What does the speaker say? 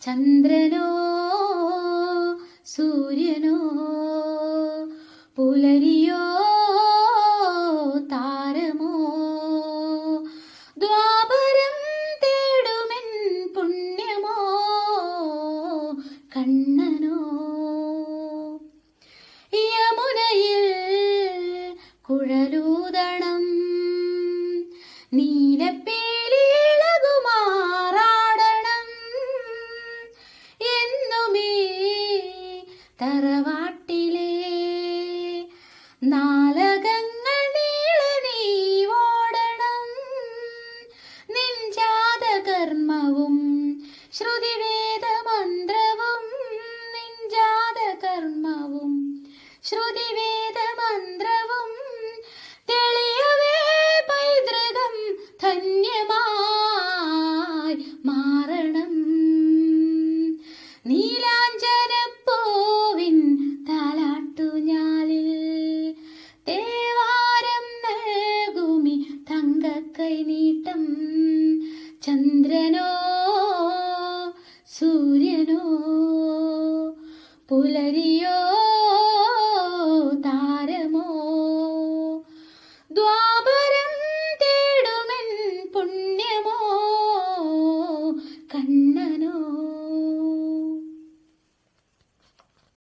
ചന്ദ്രനോ സൂര്യനോ പുലരിയോ താരമോ? ദ്വാപരം തേടുമെൻ പുണ്യമോ കണ്ണനോ? യമുനയിൽ കുഴലൂതണം. നീലപ്പേലിളകുമാറാടണം തറവാട്ടിലെ നാലകങ്ങൾ നീളെ നീ ഓടണം. നിഞ്ചാതകർമ്മവും ശ്രുതിവേദമന്ത്രവും നിഞ്ചാതകർമ്മവും ശ്രുതിവേദമന്ത്രവും. തെളിയവേ പൈതൃകം ധന്യമായി മാറണം. നീലാഞ്ചനപ്പൂവിൻ കൈനീട്ടം ചന്ദ്രനോ സൂര്യനോ പുലരിയോ